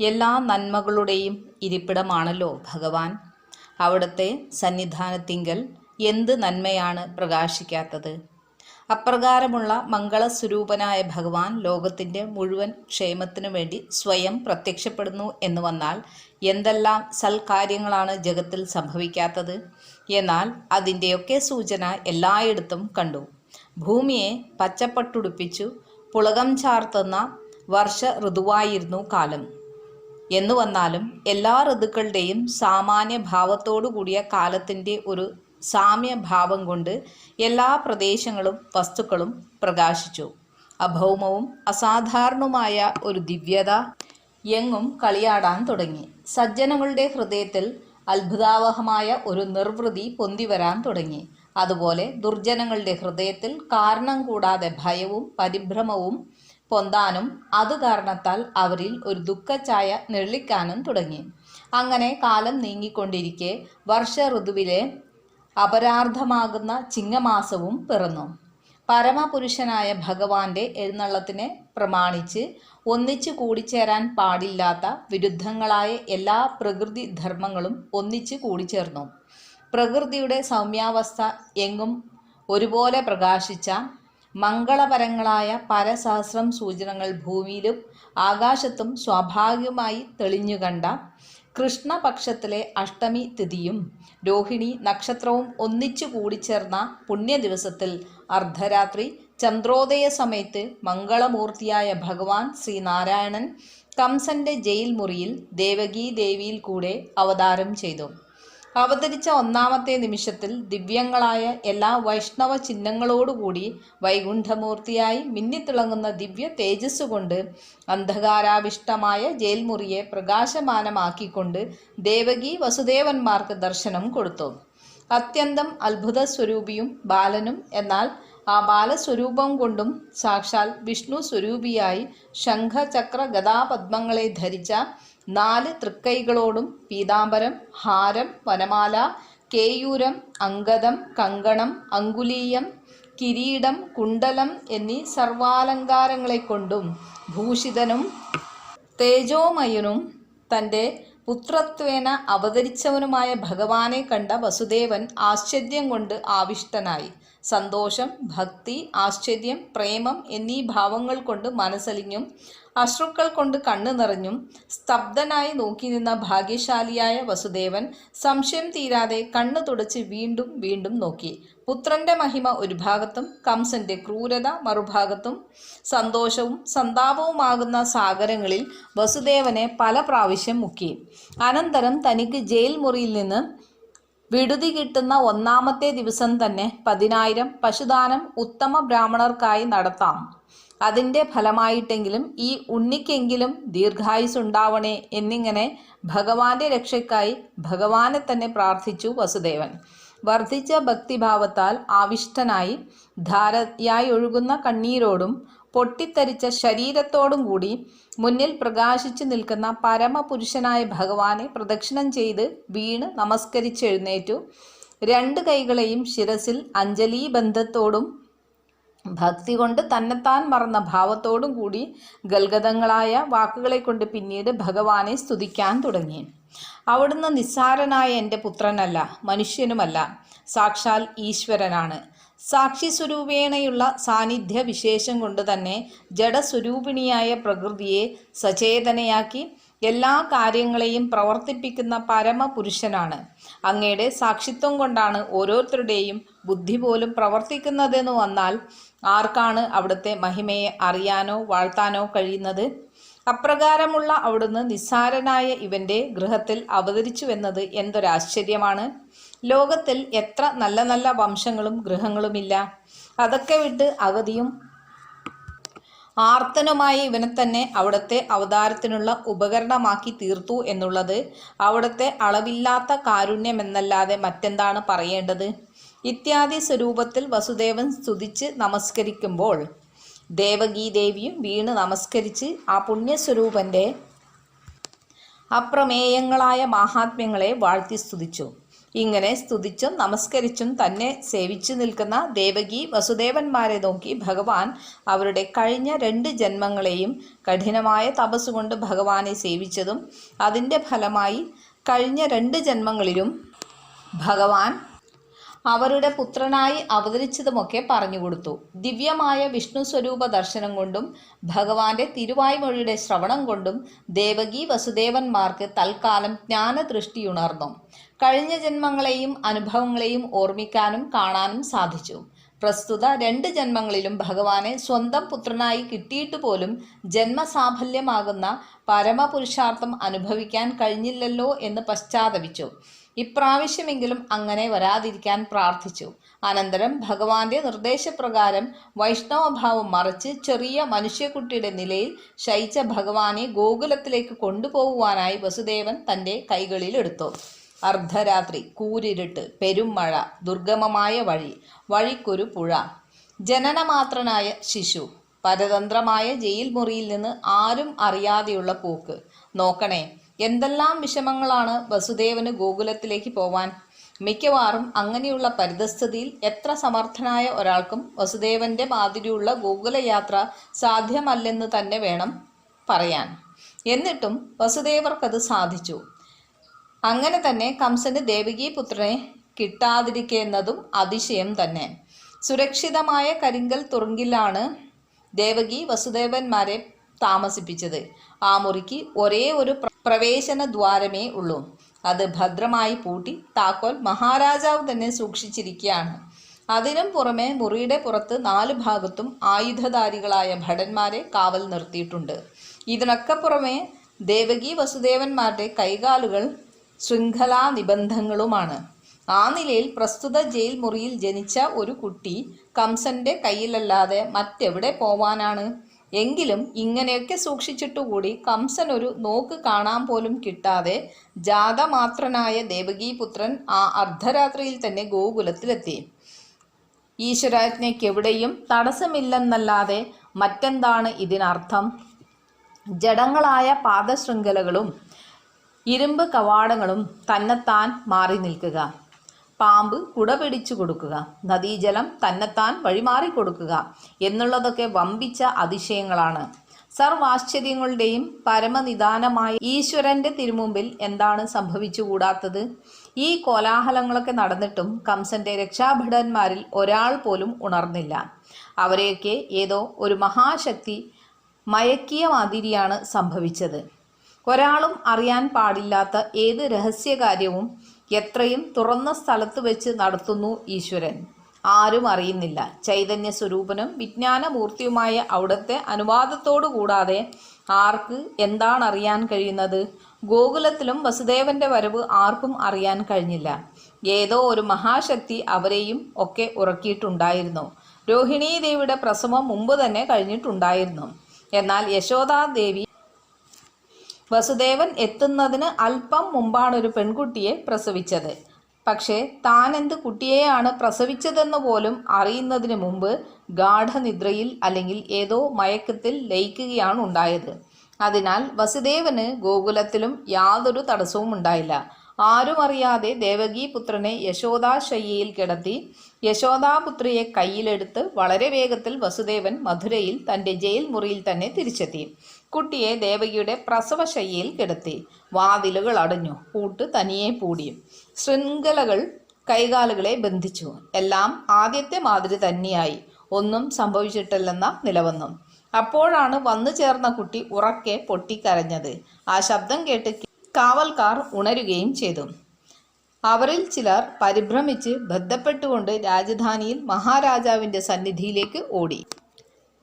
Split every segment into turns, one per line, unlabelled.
എല്ലാ നന്മകളുടെയും ഇരിപ്പിടമാണല്ലോ ഭഗവാൻ. അവിടുത്തെ സന്നിധാനത്തിങ്കൽ എന്ത് നന്മയാണ് പ്രകാശിക്കാത്തത്? അപ്രകാരമുള്ള മംഗളസ്വരൂപനായ ഭഗവാൻ ലോകത്തിന്റെ മുഴുവൻ ക്ഷേമത്തിനു വേണ്ടി സ്വയം പ്രത്യക്ഷപ്പെടുന്നു എന്ന് വന്നാൽ എന്തെല്ലാം സൽക്കാര്യങ്ങളാണ് ജഗത്തിൽ സംഭവിക്കാത്തത്? എന്നാൽ അതിന്റെയൊക്കെ സൂചന എല്ലായിടത്തും കണ്ടു. ഭൂമിയെ പച്ചപ്പട്ടുടുപ്പിച്ചു പുളകം ചാർത്തുന്ന വർഷ ഋതുവായിരുന്നു കാലം. എന്നു വന്നാലും എല്ലാ ഋതുക്കളുടെയും സാമാന്യ ഭാവത്തോടു കൂടിയ കാലത്തിന്റെ ഒരു സാമ്യഭാവം കൊണ്ട് എല്ലാ പ്രദേശങ്ങളും വസ്തുക്കളും പ്രകാശിച്ചു. അഭൗമവും അസാധാരണവുമായ ഒരു ദിവ്യത എങ്ങും കളിയാടാൻ തുടങ്ങി. സജ്ജനങ്ങളുടെ ഹൃദയത്തിൽ അത്ഭുതാവഹമായ ഒരു നിർവൃതി പൊന്തിവരാൻ തുടങ്ങി. അതുപോലെ ദുർജനങ്ങളുടെ ഹൃദയത്തിൽ കാരണം കൂടാതെ ഭയവും പരിഭ്രമവും പൊന്താനും അത് കാരണത്താൽ അവരിൽ ഒരു ദുഃഖഛായ നിഴലിക്കാനും തുടങ്ങി. അങ്ങനെ കാലം നീങ്ങിക്കൊണ്ടിരിക്കെ വർഷ ഋതുവിലെ അപരാർത്ഥമാകുന്ന ചിങ്ങമാസവും പിറന്നു. പരമപുരുഷനായ ഭഗവാന്റെ എഴുന്നള്ളത്തിനെ പ്രമാണിച്ച് ഒന്നിച്ചു കൂടിച്ചേരാൻ പാടില്ലാത്ത വിരുദ്ധങ്ങളായ എല്ലാ പ്രകൃതി ധർമ്മങ്ങളും ഒന്നിച്ചു കൂടിച്ചേർന്നു. പ്രകൃതിയുടെ സൗമ്യാവസ്ഥ എങ്ങും ഒരുപോലെ പ്രകാശിച്ച മംഗളപരങ്ങളായ പരസഹസ്രം സൂചനകൾ ഭൂമിയിലും ആകാശത്തും സ്വാഭാവികമായി തെളിഞ്ഞുകണ്ട കൃഷ്ണപക്ഷത്തിലെ അഷ്ടമി തിഥിയും രോഹിണി നക്ഷത്രവും ഒന്നിച്ചു കൂടിച്ചേർന്ന പുണ്യദിവസത്തിൽ അർദ്ധരാത്രി ചന്ദ്രോദയ സമയത്ത് മംഗളമൂർത്തിയായ ഭഗവാൻ ശ്രീനാരായണൻ കംസന്റെ ജയിൽ മുറിയിൽ ദേവകീ ദേവിയിൽ കൂടെ അവതാരം ചെയ്തു. അവതരിച്ച ഒന്നാമത്തെ നിമിഷത്തിൽ ദിവ്യങ്ങളായ എല്ലാ വൈഷ്ണവ ചിഹ്നങ്ങളോടുകൂടി വൈകുണ്ഠമൂർത്തിയായി മിന്നിത്തിളങ്ങുന്ന ദിവ്യ തേജസ് കൊണ്ട് അന്ധകാരാവിഷ്ടമായ ജയിൽമുറിയെ പ്രകാശമാനമാക്കിക്കൊണ്ട് ദേവകി വസുദേവന്മാർക്ക് ദർശനം കൊടുത്തു. അത്യന്തം അത്ഭുത സ്വരൂപിയും ബാലനും എന്നാൽ ആ ബാലസ്വരൂപം കൊണ്ടും സാക്ഷാൽ വിഷ്ണു സ്വരൂപിയായി ശംഖചക്ര ഗതാപദ്മങ്ങളെ ധരിച്ച നാല് തൃക്കൈകളോടും പീതാംബരം ഹാരം വനമാല കേയൂരം അങ്കദം കങ്കണം അങ്കുലീയം കിരീടം കുണ്ടലം എന്നീ സർവാലങ്കാരങ്ങളെ കൊണ്ടും ഭൂഷിതനും തേജോമയനും തന്റെ പുത്രത്വേന അവതരിച്ചവനുമായ ഭഗവാനെ കണ്ട വസുദേവൻ ആശ്ചര്യം കൊണ്ട് ആവിഷ്ടനായി. സന്തോഷം ഭക്തി ആശ്ചര്യം പ്രേമം എന്നീ ഭാവങ്ങൾ കൊണ്ട് മനസ്സലിഞ്ഞും അശ്രുക്കൾ കൊണ്ട് കണ്ണു നിറഞ്ഞും സ്തബ്ധനായി നോക്കി നിന്ന ഭാഗ്യശാലിയായ വസുദേവൻ സംശയം തീരാതെ കണ്ണു തുടച്ച് വീണ്ടും വീണ്ടും നോക്കി. പുത്രന്റെ മഹിമ ഒരു ഭാഗത്തും കംസന്റെ ക്രൂരത മറുഭാഗത്തും സന്തോഷവും സന്താപവുമാകുന്ന സാഗരങ്ങളിൽ വസുദേവനെ പല പ്രാവശ്യം മുക്കി. അനന്തരം തനിക്ക് ജയിൽ മുറിയിൽ നിന്ന് വിടുതി കിട്ടുന്ന ഒന്നാമത്തെ ദിവസം തന്നെ പതിനായിരം പശുദാനം ഉത്തമ ബ്രാഹ്മണർക്കായി നടത്താം. അതിന്റെ ഫലമായിട്ടെങ്കിലും ഈ ഉണ്ണിക്കെങ്കിലും ദീർഘായുസ് ഉണ്ടാവണേ എന്നിങ്ങനെ ഭഗവാന്റെ രക്ഷയ്ക്കായി ഭഗവാനെ തന്നെ പ്രാർത്ഥിച്ചു വസുദേവൻ. വർദ്ധിച്ച ഭക്തിഭാവത്താൽ ആവിഷ്ടനായി ധാരയായി ഒഴുകുന്ന കണ്ണീരോടും പൊട്ടിത്തെറിച്ച ശരീരത്തോടും കൂടി മുന്നിൽ പ്രകാശിച്ചു നിൽക്കുന്ന പരമപുരുഷനായ ഭഗവാനെ പ്രദക്ഷിണം ചെയ്ത് വീണ് നമസ്കരിച്ചെഴുന്നേറ്റു. രണ്ട് കൈകളെയും ശിരസിൽ അഞ്ജലി ബന്ധത്തോടും ഭക്തി കൊണ്ട് തന്നെത്താൻ മറന്ന ഭാവത്തോടും കൂടി ഗൽഗതങ്ങളായ വാക്കുകളെ കൊണ്ട് പിന്നീട് ഭഗവാനെ സ്തുതിക്കാൻ തുടങ്ങി. അവിടുന്ന് നിസ്സാരനായ എന്റെ പുത്രനല്ല മനുഷ്യനുമല്ല സാക്ഷാൽ ഈശ്വരനാണ്. സാക്ഷി സ്വരൂപേണയുള്ള സാന്നിധ്യ വിശേഷം കൊണ്ട് തന്നെ ജഡസ്വരൂപിണിയായ പ്രകൃതിയെ സചേതനയാക്കി എല്ലാ കാര്യങ്ങളെയും പ്രവർത്തിപ്പിക്കുന്ന പരമപുരുഷനാണ്. അങ്ങയുടെ സാക്ഷിത്വം കൊണ്ടാണ് ഓരോരുത്തരുടെയും ബുദ്ധി പോലും പ്രവർത്തിക്കുന്നതെന്ന് വന്നാൽ ആർക്കാണ് അവിടുത്തെ മഹിമയെ അറിയാനോ വാഴ്ത്താനോ കഴിയുന്നത്? അപ്രകാരമുള്ള അവിടുന്ന് നിസ്സാരനായ ഇവന്റെ ഗൃഹത്തിൽ അവതരിച്ചുവെന്നത് എന്തൊരാശ്ചര്യമാണ്. ലോകത്തിൽ എത്ര നല്ല നല്ല വംശങ്ങളും ഗൃഹങ്ങളുമില്ല. അതൊക്കെ വിട്ട് അഗതിയും ആർത്തനുമായി ഇവനെ തന്നെ അവിടുത്തെ അവതാരത്തിനുള്ള ഉപകരണമാക്കി തീർത്തു എന്നുള്ളത് അവിടുത്തെ അളവില്ലാത്ത കാരുണ്യമെന്നല്ലാതെ മറ്റെന്താണ് പറയേണ്ടത്? ഇത്യാദി സ്വരൂപത്തിൽ വസുദേവൻ സ്തുതിച്ച് നമസ്കരിക്കുമ്പോൾ ദേവകീ ദേവിയും വീണ് നമസ്കരിച്ച് ആ പുണ്യസ്വരൂപന്റെ അപ്രമേയങ്ങളായ മഹാത്മ്യങ്ങളെ വാഴ്ത്തി സ്തുതിച്ചു. ഇങ്ങനെ സ്തുതിച്ചും നമസ്കരിച്ചും തന്നെ സേവിച്ചു നിൽക്കുന്ന ദേവകി വസുദേവന്മാരെ നോക്കി ഭഗവാൻ അവരുടെ കഴിഞ്ഞ രണ്ട് ജന്മങ്ങളെയും കഠിനമായ തപസ്സുകൊണ്ട് ഭഗവാനെ സേവിച്ചതും അതിന്റെ ഫലമായി കഴിഞ്ഞ രണ്ട് ജന്മങ്ങളിലും ഭഗവാൻ അവരുടെ പുത്രനായി അവതരിച്ചതുമൊക്കെ പറഞ്ഞുകൊടുത്തു ദിവ്യമായ വിഷ്ണു സ്വരൂപ ദർശനം കൊണ്ടും ഭഗവാന്റെ തിരുവായ്മൊഴിയുടെ ശ്രവണം കൊണ്ടും ദേവകി വസുദേവന്മാർക്ക് തൽക്കാലം ജ്ഞാനദൃഷ്ടിയുണർന്നു കഴിഞ്ഞ ജന്മങ്ങളെയും അനുഭവങ്ങളെയും ഓർമ്മിക്കാനും കാണാനും സാധിച്ചു. പ്രസ്തുത രണ്ട് ജന്മങ്ങളിലും ഭഗവാനെ സ്വന്തം പുത്രനായി കിട്ടിയിട്ട് പോലും ജന്മസാഫല്യമാകുന്ന പരമപുരുഷാർത്ഥം അനുഭവിക്കാൻ കഴിഞ്ഞില്ലല്ലോ എന്ന് പശ്ചാത്തപിച്ചു. ഇപ്രാവശ്യമെങ്കിലും അങ്ങനെ വരാതിരിക്കാൻ പ്രാർത്ഥിച്ചു. അനന്തരം ഭഗവാന്റെ നിർദ്ദേശപ്രകാരം വൈഷ്ണവഭാവം മറിച്ച് ചെറിയ മനുഷ്യക്കുട്ടിയുടെ നിലയിൽ ശയിച്ച ഭഗവാനെ ഗോകുലത്തിലേക്ക് കൊണ്ടുപോകുവാനായി വസുദേവൻ തന്റെ കൈകളിലെടുത്തു. അർദ്ധരാത്രി കൂരിരുട്ട് പെരുമഴ ദുർഗമമായ വഴി വഴിക്കൊരു പുഴ. ജനനമാത്രനായ ശിശു പരതന്ത്രമായ ജയിൽ മുറിയിൽ നിന്ന് ആരും അറിയാതെയുള്ള പോക്ക്. നോക്കണേ എന്തെല്ലാം വിഷമങ്ങളാണ് വസുദേവന് ഗോകുലത്തിലേക്ക് പോവാൻ. മിക്കവാറും അങ്ങനെയുള്ള പരിതസ്ഥിതിയിൽ എത്ര സമർത്ഥനായ ഒരാൾക്കും വസുദേവന്റെ മാതിരിയുള്ള ഗോകുലയാത്ര സാധ്യമല്ലെന്ന് തന്നെ വേണം പറയാൻ. എന്നിട്ടും വസുദേവർക്കത് സാധിച്ചു. അങ്ങനെ തന്നെ കംസന് ദേവകി പുത്രനെ കിട്ടാതിരിക്കുന്നതും അതിശയം തന്നെ. സുരക്ഷിതമായ കരിങ്കൽ തുറുങ്കിലാണ് ദേവകി വസുദേവന്മാരെ താമസിപ്പിച്ചത്. ആ മുറിക്ക് ഒരേ ഒരു പ്രവേശന ദ്വാരമേ ഉള്ളൂ. അത് ഭദ്രമായി പൂട്ടി താക്കോൽ മഹാരാജാവ് തന്നെ സൂക്ഷിച്ചിരിക്കുകയാണ്. അതിനും പുറമെ മുറിയുടെ പുറത്ത് നാല് ഭാഗത്തും ആയുധധാരികളായ ഭടന്മാരെ കാവൽ നിർത്തിയിട്ടുണ്ട്. ഇതിനൊക്കെ പുറമെ ദേവകി വസുദേവന്മാരുടെ കൈകാലുകൾ ശൃംഖലാ നിബന്ധങ്ങളുമാണ് ആ നിലയിൽ പ്രസ്തുത ജയിൽ മുറിയിൽ ജനിച്ച ഒരു കുട്ടി കംസന്റെ കയ്യിലല്ലാതെ മറ്റെവിടെ പോവാനാണ്? എങ്കിലും ഇങ്ങനെയൊക്കെ സൂക്ഷിച്ചിട്ടുകൂടി കംസൻ ഒരു നോക്ക് കാണാൻ പോലും കിട്ടാതെ ജാതമാത്രനായ ദേവകീപുത്രൻ ആ അർദ്ധരാത്രിയിൽ തന്നെ ഗോകുലത്തിലെത്തി. ഈശ്വരാജ്ഞയ്ക്കെവിടെയും തടസ്സമില്ലെന്നല്ലാതെ മറ്റെന്താണ് ഇതിനർത്ഥം? ജഡങ്ങളായ പാദശൃംഖലകളും ഇരുമ്പ് കവാടങ്ങളും തന്നെത്താൻ മാറി നിൽക്കുക. പാമ്പ് കുട പിടിച്ചു കൊടുക്കുക. നദീജലം തന്നെത്താൻ വഴിമാറി കൊടുക്കുക എന്നുള്ളതൊക്കെ വമ്പിച്ച അതിശയങ്ങളാണ്. സർവാശ്ചര്യങ്ങളുടെയും പരമനിദാനമായ ഈശ്വരന്റെ തിരുമുമ്പിൽ എന്താണ് സംഭവിച്ചുകൂടാത്തത്? ഈ കോലാഹലങ്ങളൊക്കെ നടന്നിട്ടും കംസന്റെ രക്ഷാഭടന്മാരിൽ ഒരാൾ പോലും ഉണർന്നില്ല. അവരെയൊക്കെ ഏതോ ഒരു മഹാശക്തി മയക്കിയ മാതിരിയാണ് സംഭവിച്ചത്. ഒരാളും അറിയാൻ പാടില്ലാത്ത ഏത് രഹസ്യകാര്യവും എത്രയും തുറന്ന സ്ഥലത്ത് വെച്ച് നടത്തുന്നു ഈശ്വരൻ. ആരും അറിയുന്നില്ല. ചൈതന്യ സ്വരൂപനും വിജ്ഞാനമൂർത്തിയുമായ അവിടുത്തെ അനുവാദത്തോടു കൂടാതെ ആർക്ക് എന്താണ് അറിയാൻ കഴിയുന്നത്? ഗോകുലത്തിലും വസുദേവന്റെ വരവ് ആർക്കും അറിയാൻ കഴിഞ്ഞില്ല. ഏതോ ഒരു മഹാശക്തി അവരെയും ഒക്കെ ഉറക്കിയിട്ടുണ്ടായിരുന്നു. രോഹിണീദേവിയുടെ പ്രസവം മുമ്പ് തന്നെ കഴിഞ്ഞിട്ടുണ്ടായിരുന്നു. എന്നാൽ യശോദാദേവി വസുദേവൻ എത്തുന്നതിന് അല്പം മുമ്പാണ് ഒരു പെൺകുട്ടിയെ പ്രസവിച്ചത്. പക്ഷേ താൻ എന്ത് കുട്ടിയെയാണ് പ്രസവിച്ചതെന്ന് പോലും അറിയുന്നതിന് മുമ്പ് ഗാഠനിദ്രയിൽ അല്ലെങ്കിൽ ഏതോ മയക്കത്തിൽ ലയിക്കുകയാണ് ഉണ്ടായത്. അതിനാൽ വസുദേവന് ഗോകുലത്തിലും യാതൊരു തടസ്സവും ഉണ്ടായില്ല. ആരും അറിയാതെ യശോദാ യശോദാശയ്യയിൽ കിടത്തി യശോദാപുത്രിയെ കയ്യിലെടുത്ത് വളരെ വേഗത്തിൽ വസുദേവൻ മധുരയിൽ തന്റെ ജയിൽ മുറിയിൽ തന്നെ തിരിച്ചെത്തി. കുട്ടിയെ ദേവകിയുടെ പ്രസവശയ്യയിൽ കിടത്തി. വാതിലുകൾ അടഞ്ഞു. പൂട്ട് തനിയെ പൂടിയും ശൃംഖലകൾ കൈകാലുകളെ ബന്ധിച്ചു. എല്ലാം ആദ്യത്തെ മാതിരി തന്നെയായി. ഒന്നും സംഭവിച്ചിട്ടില്ലെന്ന നിലവന്നു. അപ്പോഴാണ് വന്നു ചേർന്ന കുട്ടി ഉറക്കെ പൊട്ടിക്കരഞ്ഞത്. ആ ശബ്ദം കേട്ട് കാവൽക്കാർ ഉണരുകയും ചെയ്തു. അവരിൽ ചിലർ പരിഭ്രമിച്ച് ബന്ധപ്പെട്ടുകൊണ്ട് രാജധാനിയിൽ മഹാരാജാവിന്റെ സന്നിധിയിലേക്ക് ഓടി.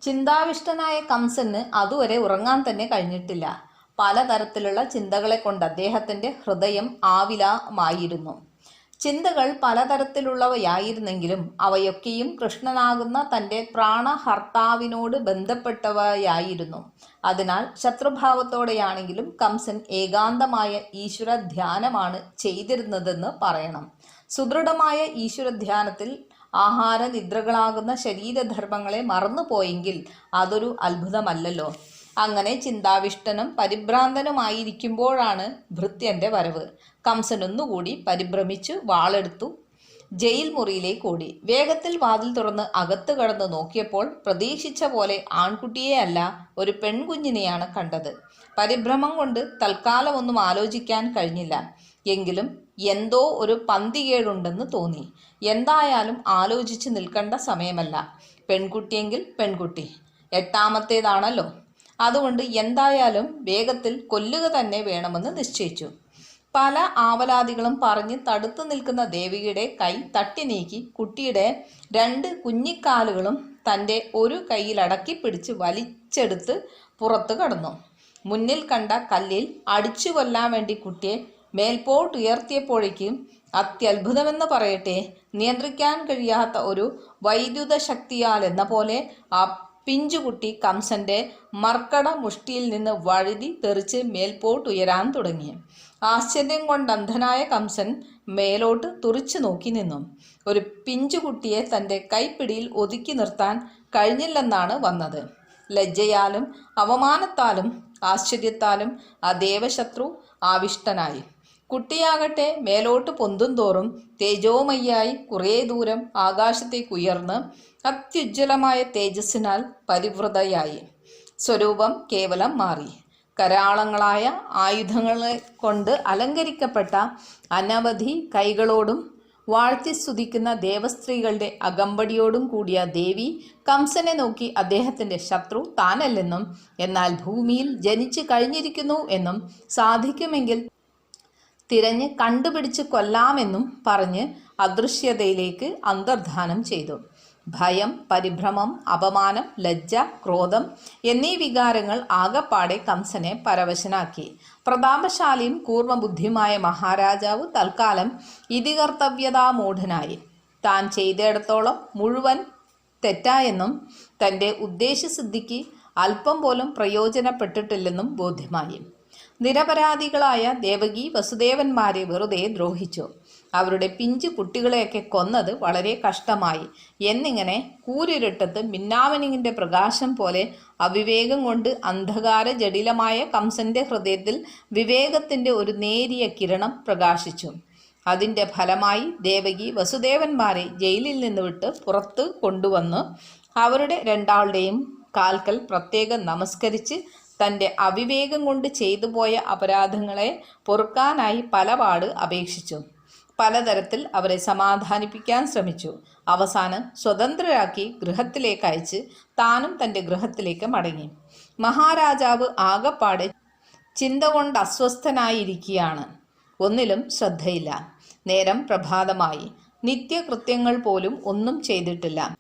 ചിന്താവിഷ്ടനായ കംസന് അതുവരെ ഉറങ്ങാൻ തന്നെ കഴിഞ്ഞിട്ടില്ല. പലതരത്തിലുള്ള ചിന്തകളെ കൊണ്ട് അദ്ദേഹത്തിന്റെ ഹൃദയം ആവിലമായിരുന്നു. ചിന്തകൾ പലതരത്തിലുള്ളവയായിരുന്നെങ്കിലും അവയൊക്കെയും കൃഷ്ണനാകുന്ന തന്റെ പ്രാണഹർത്താവിനോട് ബന്ധപ്പെട്ടവയായിരുന്നു. അതിനാൽ ശത്രുഭാവത്തോടെയാണെങ്കിലും കംസൻ ഏകാന്തമായ ഈശ്വര ധ്യാനമാണ് ചെയ്തിരുന്നതെന്ന് പറയണം. സുദൃഢമായ ഈശ്വര ധ്യാനത്തിൽ ആഹാര നിദ്രകളാകുന്ന ശരീരധർമ്മങ്ങളെ മറന്നുപോയെങ്കിൽ അതൊരു അത്ഭുതമല്ലല്ലോ. അങ്ങനെ ചിന്താവിഷ്ടനും പരിഭ്രാന്തനുമായിരിക്കുമ്പോഴാണ് ഭൃത്യന്റെ വരവ്. കംസനൊന്നുകൂടി പരിഭ്രമിച്ചു വാളെടുത്തു. ജയിൽ മുറിയിലേക്ക് ഓടി. വേഗത്തിൽ വാതിൽ തുറന്ന് അകത്ത് കടന്ന് നോക്കിയപ്പോൾ പ്രതീക്ഷിച്ച പോലെ ആൺകുട്ടിയെ അല്ല ഒരു പെൺകുഞ്ഞിനെയാണ് കണ്ടത്. പരിഭ്രമം കൊണ്ട് തൽക്കാലമൊന്നും ആലോചിക്കാൻ കഴിഞ്ഞില്ല. എങ്കിലും എന്തോ ഒരു പന്തികേടുണ്ടെന്ന് തോന്നി. എന്തായാലും ആലോചിച്ച് നിൽക്കേണ്ട സമയമല്ല. പെൺകുട്ടിയെങ്കിൽ പെൺകുട്ടി. എട്ടാമത്തേതാണല്ലോ. അതുകൊണ്ട് എന്തായാലും വേഗത്തിൽ കൊല്ലുക തന്നെ വേണമെന്ന് നിശ്ചയിച്ചു. പല ആവലാദികളും പറഞ്ഞ് തടുത്തു നിൽക്കുന്ന ദേവിയുടെ കൈ തട്ടി നീക്കി കുട്ടിയുടെ രണ്ട് കുഞ്ഞിക്കാലുകളും തന്റെ ഒരു കൈയിൽ അടക്കി പിടിച്ച് വലിച്ചെടുത്ത് പുറത്തു കടന്നു. മുന്നിൽ കണ്ട കല്ലിൽ അടിച്ചു കൊല്ലാൻ വേണ്ടി കുട്ടിയെ മേൽപോട്ടുയർത്തിയപ്പോഴേക്കും അത്യത്ഭുതമെന്ന് പറയട്ടെ നിയന്ത്രിക്കാൻ കഴിയാത്ത ഒരു വൈദ്യുത ശക്തിയാൽ എന്ന പോലെ ആ പിഞ്ചുകുട്ടി കംസന്റെ മർക്കട മുഷ്ടിയിൽ നിന്ന് വഴുതി തെറിച്ച് മേൽപോട്ട് ഉയരാൻ തുടങ്ങി. ആശ്ചര്യം കൊണ്ട് അന്ധനായ കംസൻ മേലോട്ട് തുറിച്ചു നോക്കി നിന്നു. ഒരു പിഞ്ചുകുട്ടിയെ തന്റെ കൈപ്പിടിയിൽ ഒതുക്കി നിർത്താൻ കഴിഞ്ഞില്ലെന്നാണ് വന്നത്. ലജ്ജയാലും അവമാനത്താലും ആശ്ചര്യത്താലും ആ ദേവശത്രു ആവിഷ്ടനായി. കുട്ടിയാകട്ടെ മേലോട്ട് പൊന്തും തോറും തേജോമയ്യായി കുറേ ദൂരം ആകാശത്തേക്ക് ഉയർന്ന് അത്യുജ്വലമായ തേജസ്സിനാൽ പരിവൃതയായി. സ്വരൂപം കേവലം മാറി. കരാളങ്ങളായ ആയുധങ്ങളെ കൊണ്ട് അലങ്കരിക്കപ്പെട്ട അനവധി കൈകളോടും വാഴ്ത്തി സ്തുതിക്കുന്ന ദേവസ്ത്രീകളുടെ അകമ്പടിയോടും കൂടിയ ദേവി കംസനെ നോക്കി അദ്ദേഹത്തിന്റെ ശത്രു താനല്ലെന്നും എന്നാൽ ഭൂമിയിൽ ജനിച്ചു കഴിഞ്ഞിരിക്കുന്നു എന്നും സാധിക്കുമെങ്കിൽ തിരഞ്ഞ് കണ്ടുപിടിച്ച് കൊല്ലാമെന്നും പറഞ്ഞ് അദൃശ്യതയിലേക്ക് അന്തർധാനം ചെയ്തു. ഭയം പരിഭ്രമം അപമാനം ലജ്ജ ക്രോധം എന്നീ വികാരങ്ങൾ ആകപ്പാടെ കംസനെ പരവശനാക്കി. പ്രതാപശാലിയും കൂർമ്മബുദ്ധിയുമായ മഹാരാജാവ് തൽക്കാലം ഇതികർത്തവ്യതാമൂഢനായി താൻ ചെയ്തിടത്തോളം മുഴുവൻ തെറ്റായെന്നും തന്റെ ഉദ്ദേശസിദ്ധിക്ക് അല്പം പോലും പ്രയോജനപ്പെട്ടിട്ടില്ലെന്നും ബോധ്യമായി. നിരപരാധികളായ ദേവകി വസുദേവന്മാരെ വെറുതെ ദ്രോഹിച്ചു. അവരുടെ പിഞ്ചു കുട്ടികളെയൊക്കെ കൊന്നത് വളരെ കഷ്ടമായി. എന്നിങ്ങനെ കൂരിരുട്ടത്ത് മിന്നാമനിങ്ങിന്റെ പ്രകാശം പോലെ അവിവേകം കൊണ്ട് അന്ധകാര ജടിലമായ കംസന്റെ ഹൃദയത്തിൽ വിവേകത്തിന്റെ ഒരു നേരിയ കിരണം പ്രകാശിച്ചു. അതിന്റെ ഫലമായി ദേവകി വസുദേവന്മാരെ ജയിലിൽ നിന്ന് വിട്ട് പുറത്ത് കൊണ്ടുവന്ന് അവരുടെ രണ്ടാളുടെയും കാൽക്കൽ പ്രത്യേകം നമസ്കരിച്ച് തന്റെ അവിവേകം കൊണ്ട് ചെയ്തു പോയ അപരാധങ്ങളെ പൊറുക്കാനായി പലപാട് അപേക്ഷിച്ചു. പലതരത്തിൽ അവരെ സമാധാനിപ്പിക്കാൻ ശ്രമിച്ചു. അവസാനം സ്വതന്ത്രരാക്കി ഗൃഹത്തിലേക്ക് അയച്ച് താനും തന്റെ ഗൃഹത്തിലേക്ക് മടങ്ങി. മഹാരാജാവ് ആകപ്പാടെ ചിന്ത കൊണ്ട് അസ്വസ്ഥനായിരിക്കുകയാണ്. ഒന്നിലും ശ്രദ്ധയില്ല. നേരം പ്രഭാതമായി. നിത്യകൃത്യങ്ങൾ പോലും ഒന്നും ചെയ്തിട്ടില്ല.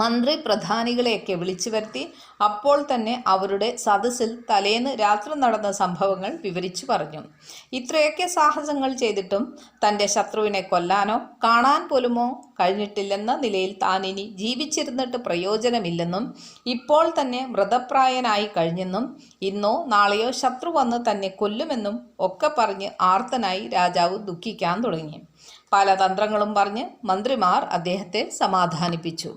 മന്ത്രി പ്രധാനികളെയൊക്കെ വിളിച്ചു വരുത്തി അപ്പോൾ തന്നെ അവരുടെ സദസ്സിൽ തലേന്ന് രാത്രി നടന്ന സംഭവങ്ങൾ വിവരിച്ചു പറഞ്ഞു. ഇത്രയൊക്കെ സാഹസങ്ങൾ ചെയ്തിട്ടും തന്റെ ശത്രുവിനെ കൊല്ലാനോ കാണാൻ പോലുമോ കഴിഞ്ഞിട്ടില്ലെന്ന നിലയിൽ താൻ ഇനി ജീവിച്ചിരുന്നിട്ട് പ്രയോജനമില്ലെന്നും ഇപ്പോൾ തന്നെ മൃതപ്രായനായി കഴിഞ്ഞെന്നും ഇന്നോ നാളെയോ ശത്രു വന്ന് തന്നെ കൊല്ലുമെന്നും ഒക്കെ പറഞ്ഞ് ആർത്തനായി രാജാവ് ദുഃഖിക്കാൻ തുടങ്ങി. പല തന്ത്രങ്ങളും പറഞ്ഞ് മന്ത്രിമാർ അദ്ദേഹത്തെ സമാധാനിപ്പിച്ചു.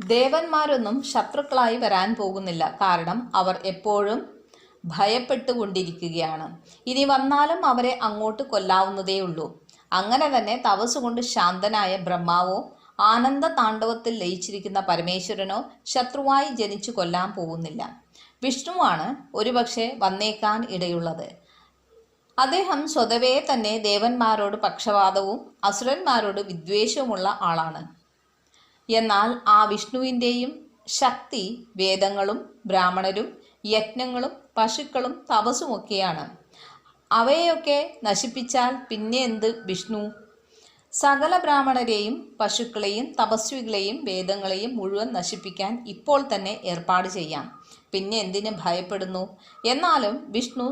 ദേവന്മാരൊന്നും ശത്രുക്കളായി വരാൻ പോകുന്നില്ല. കാരണം അവർ എപ്പോഴും ഭയപ്പെട്ടുകൊണ്ടിരിക്കുകയാണ്. ഇനി വന്നാലും അവരെ അങ്ങോട്ട് കൊല്ലാവുന്നതേയുള്ളൂ. അങ്ങനെ തന്നെ തപസ്സുകൊണ്ട് ശാന്തനായ ബ്രഹ്മാവോ ആനന്ദ താണ്ഡവത്തിൽ ലയിച്ചിരിക്കുന്ന പരമേശ്വരനോ ശത്രുവായി ജനിച്ചു കൊല്ലാൻ പോകുന്നില്ല. വിഷ്ണുവാണ് ഒരുപക്ഷെ വന്നേക്കാൻ ഇടയുള്ളത്. അദ്ദേഹം സ്വതവേ തന്നെ ദേവന്മാരോട് പക്ഷപാതവും അസുരന്മാരോട് വിദ്വേഷവുമുള്ള ആളാണ്. എന്നാൽ ആ വിഷ്ണുവിന്റെയും ശക്തി വേദങ്ങളും ബ്രാഹ്മണരും യജ്ഞങ്ങളും പശുക്കളും തപസ്സുമൊക്കെയാണ്. അവയൊക്കെ നശിപ്പിച്ചാൽ പിന്നെ എന്ത് വിഷ്ണു? സകല ബ്രാഹ്മണരെയും പശുക്കളെയും തപസ്വികളെയും വേദങ്ങളെയും മുഴുവൻ നശിപ്പിക്കാൻ ഇപ്പോൾ തന്നെ ഏർപ്പാട് ചെയ്യാം. പിന്നെ എന്തിനു ഭയപ്പെടുന്നു? എന്നാലും വിഷ്ണു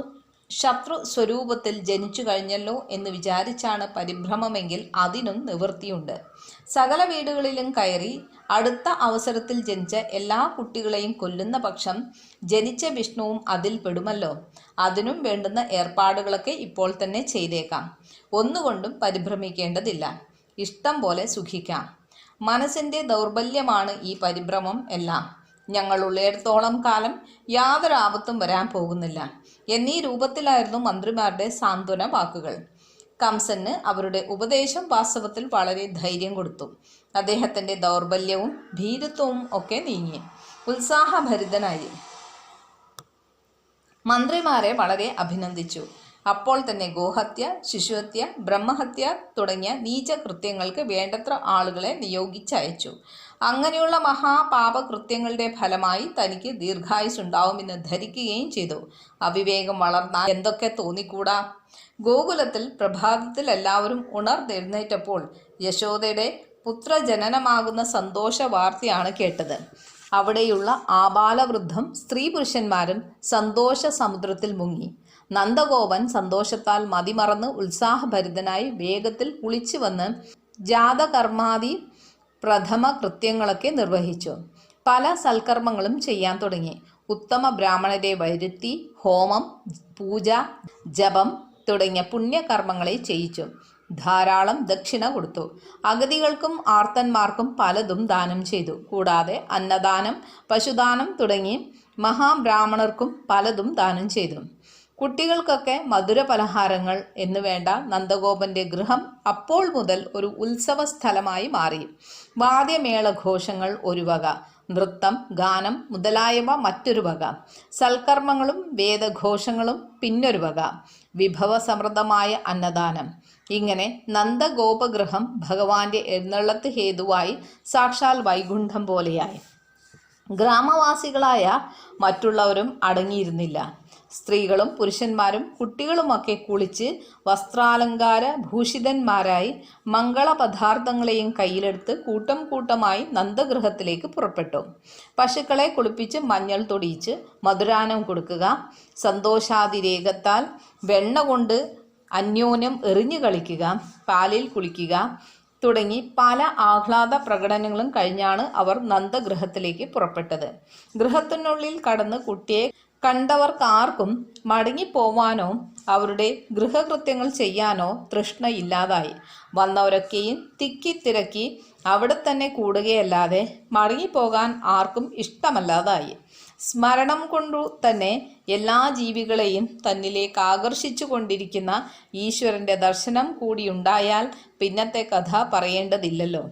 ശത്രു സ്വരൂപത്തിൽ ജനിച്ചു കഴിഞ്ഞല്ലോ എന്ന് വിചാരിച്ചാണ് പരിഭ്രമമെങ്കിൽ അതിനും നിവൃത്തിയുണ്ട്. സകല വീടുകളിലും കയറി അടുത്ത അവസരത്തിൽ ജനിച്ച എല്ലാ കുട്ടികളെയും കൊല്ലുന്ന പക്ഷം ജനിച്ച വിഷ്ണുവും അതിൽ പെടുമല്ലോ. അതിനും വേണ്ടുന്ന ഏർപ്പാടുകളൊക്കെ ഇപ്പോൾ തന്നെ ചെയ്തേക്കാം. ഒന്നുകൊണ്ടും പരിഭ്രമിക്കേണ്ടതില്ല. ഇഷ്ടം പോലെ സുഖിക്കാം. മനസ്സിന്റെ ദൗർബല്യമാണ് ഈ പരിഭ്രമം എല്ലാം. ഞങ്ങൾ ഉള്ളിടത്തോളം കാലം യാതൊരു ആപത്തും വരാൻ പോകുന്നില്ല. എന്നീ രൂപത്തിലായിരുന്നു മന്ത്രിമാരുടെ സാന്ത്വന വാക്കുകൾ. കംസന് അവരുടെ ഉപദേശം വാസ്തവത്തിൽ വളരെ ധൈര്യം കൊടുത്തു. അദ്ദേഹത്തിന്റെ ദൗർബല്യവും ഭീരുത്വവും ഒക്കെ നീങ്ങി. ഉത്സാഹഭരിതനായി. മന്ത്രിമാരെ വളരെ അഭിനന്ദിച്ചു. അപ്പോൾ തന്നെ ഗോഹത്യ ശിശുഹത്യ ബ്രഹ്മഹത്യ തുടങ്ങിയ നീച കൃത്യങ്ങൾക്ക് വേണ്ടത്ര ആളുകളെ നിയോഗിച്ചയച്ചു. അങ്ങനെയുള്ള മഹാപാപകൃത്യങ്ങളുടെ ഫലമായി തനിക്ക് ദീർഘായുസുണ്ടാവുമെന്ന് ധരിക്കുകയും ചെയ്തു. അവിവേകം വളർന്നാൽ എന്തൊക്കെ തോന്നിക്കൂടാ? ഗോകുലത്തിൽ പ്രഭാതത്തിൽ എല്ലാവരും ഉണർന്നെഴുന്നേറ്റപ്പോൾ യശോദയുടെ പുത്രജനനമാകുന്ന സന്തോഷ വാർത്തയാണ് കേട്ടത്. അവിടെയുള്ള ആബാലവൃദ്ധം സ്ത്രീ പുരുഷന്മാരും സന്തോഷ സമുദ്രത്തിൽ മുങ്ങി. നന്ദഗോപൻ സന്തോഷത്താൽ മതിമറന്ന് ഉത്സാഹഭരിതനായി വേഗത്തിൽ കുളിച്ചു വന്ന് ജാതകർമാദി പ്രഥമ കൃത്യങ്ങളൊക്കെ നിർവഹിച്ചു. പല സൽക്കർമ്മങ്ങളും ചെയ്യാൻ തുടങ്ങി. ഉത്തമ ബ്രാഹ്മണരെ വരുത്തി ഹോമം പൂജ ജപം തുടങ്ങിയ പുണ്യകർമ്മങ്ങളെ ചെയ്യിച്ചു. ധാരാളം ദക്ഷിണ കൊടുത്തു. അഗതികൾക്കും ആർത്തന്മാർക്കും പലതും ദാനം ചെയ്തു. കൂടാതെ അന്നദാനം പശുദാനം തുടങ്ങി മഹാബ്രാഹ്മണർക്കും പലതും ദാനം ചെയ്തു. കുട്ടികൾക്കൊക്കെ മധുര പലഹാരങ്ങൾ എന്ന് വേണ്ട നന്ദഗോപന്റെ ഗൃഹം അപ്പോൾ മുതൽ ഒരു ഉത്സവ സ്ഥലമായി മാറി. വാദ്യമേളഘോഷങ്ങൾ ഒരു വക നൃത്തം ഗാനം മുതലായവ മറ്റൊരു വക സൽക്കർമ്മങ്ങളും വേദഘോഷങ്ങളും പിന്നൊരു വക വിഭവസമൃദ്ധമായ അന്നദാനം. ഇങ്ങനെ നന്ദഗോപഗൃഹം ഭഗവാന്റെ എഴുന്നള്ളത്ത് ഹേതുവായി സാക്ഷാൽ വൈകുണ്ഠം പോലെയായി. ഗ്രാമവാസികളായ മറ്റുള്ളവരും അടങ്ങിയിരുന്നില്ല. സ്ത്രീകളും പുരുഷന്മാരും കുട്ടികളുമൊക്കെ കുളിച്ച് വസ്ത്രാലങ്കാര ഭൂഷിതന്മാരായി മംഗളപദാർത്ഥങ്ങളെയും കയ്യിലെടുത്ത് കൂട്ടം കൂട്ടമായി നന്ദഗൃഹത്തിലേക്ക് പുറപ്പെട്ടു. പശുക്കളെ കുളിപ്പിച്ച് മഞ്ഞൾ തൊടിയിച്ച് മധുരാനം കൊടുക്കുക. സന്തോഷാതിരേകത്താൽ വെണ്ണ കൊണ്ട് അന്യോന്യം എറിഞ്ഞു കളിക്കുക. പാലിൽ കുളിക്കുക. തുടങ്ങി പല ആഹ്ലാദ പ്രകടനങ്ങളും കഴിഞ്ഞാണ് അവർ നന്ദഗൃഹത്തിലേക്ക് പുറപ്പെട്ടത്. ഗൃഹത്തിനുള്ളിൽ കടന്ന് കുട്ടിയെ കണ്ടവർക്കാർക്കും മടങ്ങിപ്പോവാനോ അവരുടെ ഗൃഹകൃത്യങ്ങൾ ചെയ്യാനോ തൃഷ്ണയില്ലാതായി. വന്നവരൊക്കെയും തിക്കി തിരക്കി അവിടെ തന്നെ കൂടുകയല്ലാതെ മടങ്ങിപ്പോകാൻ ആർക്കും ഇഷ്ടമല്ലാതായി. സ്മരണം കൊണ്ടു തന്നെ എല്ലാ ജീവികളെയും തന്നിലേക്ക് ആകർഷിച്ചു കൊണ്ടിരിക്കുന്ന ഈശ്വരന്റെ ദർശനം കൂടിയുണ്ടായാൽ പിന്നത്തെ കഥ പറയേണ്ടതില്ലല്ലോ.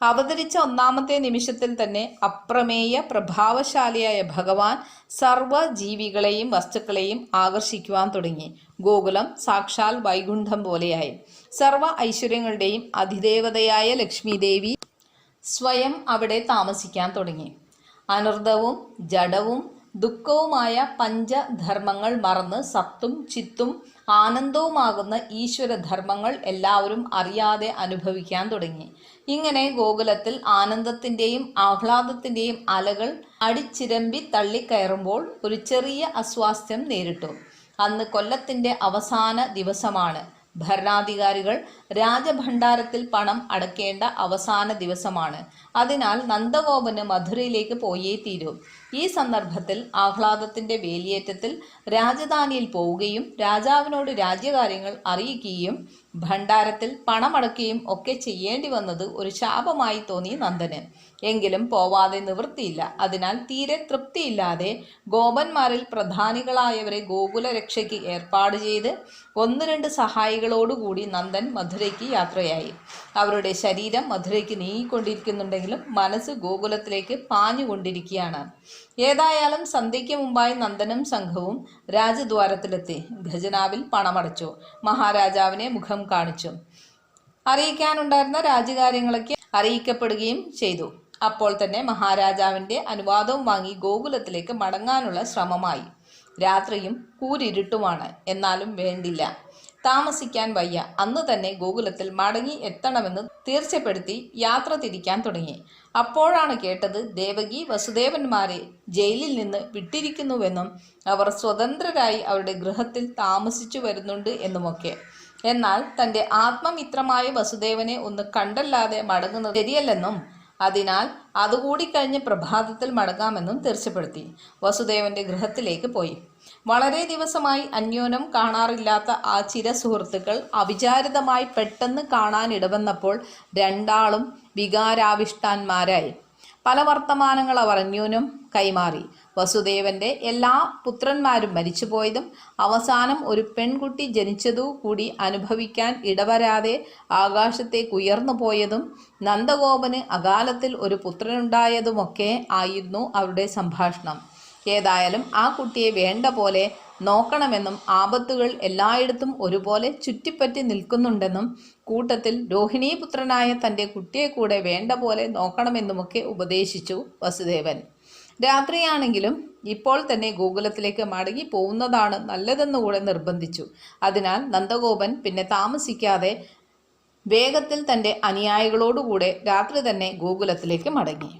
അവതരിച്ച ഒന്നാമത്തെ നിമിഷത്തിൽ തന്നെ അപ്രമേയ പ്രഭാവശാലിയായ ഭഗവാൻ സർവ ജീവികളെയും വസ്തുക്കളെയും ആകർഷിക്കുവാൻ തുടങ്ങി. ഗോകുലം സാക്ഷാൽ വൈകുണ്ഠം പോലെയായി. സർവ ഐശ്വര്യങ്ങളുടെയും അതിദേവതയായ ലക്ഷ്മീദേവി സ്വയം അവിടെ താമസിക്കാൻ തുടങ്ങി. അനർഥവും ജഡവും ദുഃഖവുമായ പഞ്ചധർമ്മങ്ങൾ മറന്ന് സത്തും ചിത്തും ആനന്ദവുമാകുന്ന ഈശ്വരധർമ്മങ്ങൾ എല്ലാവരും അറിയാതെ അനുഭവിക്കാൻ തുടങ്ങി. ഇങ്ങനെ ഗോകുലത്തിൽ ആനന്ദത്തിന്റെയും ആഹ്ലാദത്തിന്റെയും അലകൾ അടിച്ചിരമ്പി തള്ളിക്കയറുമ്പോൾ ഒരു ചെറിയ അസ്വാസ്ഥ്യം നേരിട്ടു. അന്ന് കൊല്ലത്തിന്റെ അവസാന ദിവസമാണ്. ഭരണാധികാരികൾ രാജഭണ്ഡാരത്തിൽ പണം അടക്കേണ്ട അവസാന ദിവസമാണ്. അതിനാൽ നന്ദഗോപന് മധുരയിലേക്ക് പോയേ തീരൂ. ഈ സന്ദർഭത്തിൽ ആഹ്ലാദത്തിന്റെ വേലിയേറ്റത്തിൽ രാജധാനിയിൽ പോവുകയും രാജാവിനോട് രാജ്യകാര്യങ്ങൾ അറിയിക്കുകയും ഭണ്ഡാരത്തിൽ പണമടക്കുകയും ഒക്കെ ചെയ്യേണ്ടി വന്നത് ഒരു ശാപമായി തോന്നി നന്ദന്. എങ്കിലും പോവാതെ നിവൃത്തിയില്ല. അതിനാൽ തീരെ തൃപ്തിയില്ലാതെ ഗോപന്മാരിൽ പ്രധാനികളായവരെ ഗോകുല രക്ഷയ്ക്ക് ഏർപ്പാട് ചെയ്ത് ഒന്ന് രണ്ട് സഹായികളോടുകൂടി നന്ദൻ മധുരയ്ക്ക് യാത്രയായി. അവരുടെ ശരീരം മധുരയ്ക്ക് നീങ്ങിക്കൊണ്ടിരിക്കുന്നുണ്ടെങ്കിലും മനസ്സ് ഗോകുലത്തിലേക്ക് പാഞ്ഞുകൊണ്ടിരിക്കുകയാണ്. ഏതായാലും സന്ധ്യയ്ക്ക് മുമ്പായി നന്ദനും സംഘവും രാജദ്വാരത്തിലെത്തി. ഖജനാവിൽ പണമടച്ചു. മഹാരാജാവിനെ മുഖം കാണിച്ചു. അറിയിക്കാനുണ്ടായിരുന്ന രാജകാര്യങ്ങളൊക്കെ അറിയിക്കപ്പെടുകയും ചെയ്തു. അപ്പോൾ തന്നെ മഹാരാജാവിന്റെ അനുവാദവും വാങ്ങി ഗോകുലത്തിലേക്ക് മടങ്ങാനുള്ള ശ്രമമായി. രാത്രിയും കൂരിരുട്ടുമാണ്. എന്നാലും വേണ്ടില്ല. താമസിക്കാൻ വയ്യ. അന്ന് തന്നെ ഗോകുലത്തിൽ മടങ്ങി എത്തണമെന്ന് തീർച്ചപ്പെടുത്തി യാത്ര തിരിക്കാൻ തുടങ്ങി. അപ്പോഴാണ് കേട്ടത് ദേവകി വസുദേവന്മാരെ ജയിലിൽ നിന്ന് വിട്ടിരിക്കുന്നുവെന്നും അവർ സ്വതന്ത്രരായി അവരുടെ ഗൃഹത്തിൽ താമസിച്ചു വരുന്നുണ്ട് എന്നുമൊക്കെ. എന്നാൽ തന്റെ ആത്മമിത്രമായ വസുദേവനെ ഒന്ന് കണ്ടല്ലാതെ മടങ്ങുന്നത് ശരിയല്ലെന്നും അതിനാൽ അതുകൂടി കഴിഞ്ഞ് പ്രഭാതത്തിൽ മടങ്ങാമെന്നും തീർച്ചപ്പെടുത്തി വസുദേവന്റെ ഗൃഹത്തിലേക്ക് പോയി. വളരെ ദിവസമായി അന്യോനം കാണാറില്ലാത്ത ആ ചിര സുഹൃത്തുക്കൾ അവിചാരിതമായി പെട്ടെന്ന് കാണാനിടവന്നപ്പോൾ രണ്ടാളും വികാരാവിഷ്ടാന്മാരായി പല വർത്തമാനങ്ങൾ അവർ അന്യോന്യം കൈമാറി. വസുദേവന്റെ എല്ലാ പുത്രന്മാരും മരിച്ചുപോയതും അവസാനം ഒരു പെൺകുട്ടി ജനിച്ചതു കൂടി അനുഭവിക്കാൻ ഇടവരാതെ ആകാശത്തേക്ക് ഉയർന്നു പോയതും നന്ദഗോപന് അകാലത്തിൽ ഒരു പുത്രനുണ്ടായതുമൊക്കെ ആയിരുന്നു അവരുടെ സംഭാഷണം. ഏതായാലും ആ കുട്ടിയെ വേണ്ട പോലെ നോക്കണമെന്നും ആപത്തുകൾ എല്ലായിടത്തും ഒരുപോലെ ചുറ്റിപ്പറ്റി നിൽക്കുന്നുണ്ടെന്നും കൂട്ടത്തിൽ രോഹിണീപുത്രനായ തന്റെ കുട്ടിയെ കൂടെ വേണ്ട പോലെ നോക്കണമെന്നുമൊക്കെ ഉപദേശിച്ചു വസുദേവൻ. രാത്രിയാണെങ്കിലും ഇപ്പോൾ തന്നെ ഗോകുലത്തിലേക്ക് മടങ്ങി പോകുന്നതാണ് നല്ലതെന്നുകൂടെ നിർബന്ധിച്ചു. അതിനാൽ നന്ദഗോപൻ പിന്നെ താമസിക്കാതെ വേഗത്തിൽ തന്റെ അനുയായികളോടുകൂടെ രാത്രി തന്നെ ഗോകുലത്തിലേക്ക് മടങ്ങി.